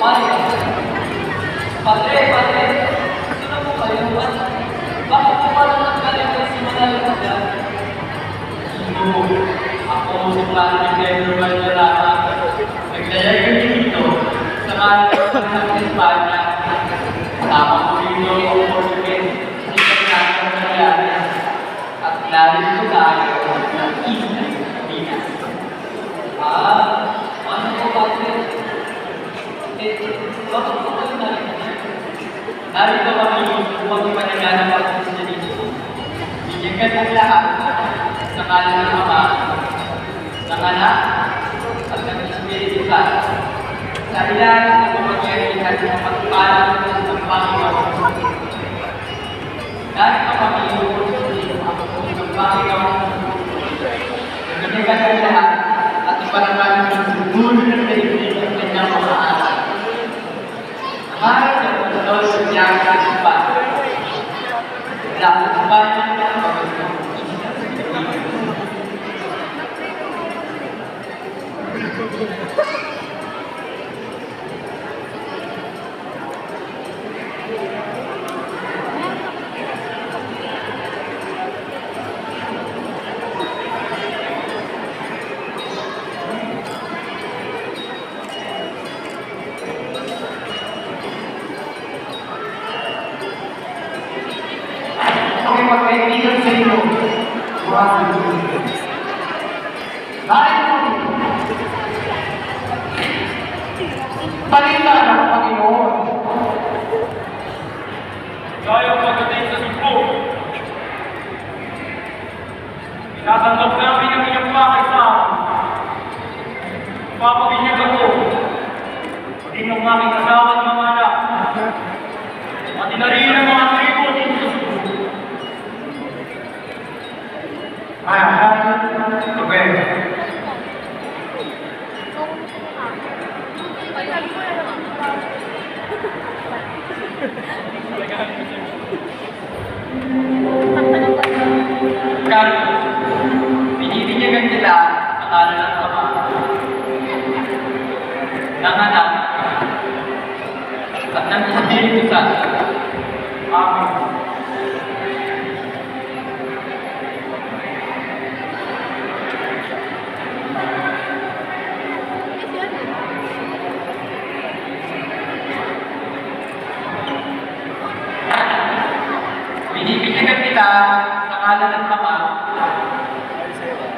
Maya. Padre, padre, sino po kayo? Bakit po pala nagkalit ng simula ng dyan? Sino? Ako si Padre Pedro Valderrama. Naglayag kami dito sa kanya ng Espanya. Tama ko rito ang Portuguese. Hindi kami natin ang nangyari. At narito tayo ng Isla Pilipinas. Ah, ano po Padre? Eh, bakit po kayo narito? Narito kami upang ipanaganap ang Kristiyanismo. Bigyan ng lahat sa kalan ng Ama, ng Anak, at ng Espiritu Santo. Sa ilalim ng pamagyarihan ng pagpalang ng Panginoon. Narito kami upang ng Panginoon. Bigyan ng lahat at ipanaganap ng dulo ng daigdig ang kanyang pamahalaan. Mahal na pagkakal sa tiyang kasipan. Ang kasipan magkaibigan sa inyo. Mo. Dahil mo, balita ng Panginoon. Gaya pagdating sa Cebu. Tinatanggap namin ang sa akin. Papabinyag ako. Pati ng aking asawa at mga anak. Pati na rin ang mga tribo dito sa Cebu. Mahal, okay. Carlos, binibigyan nila sa kalan ng Ama, ng Anak, at ng Espiritu Santo. Kita sa ng Ama, ng Espiritu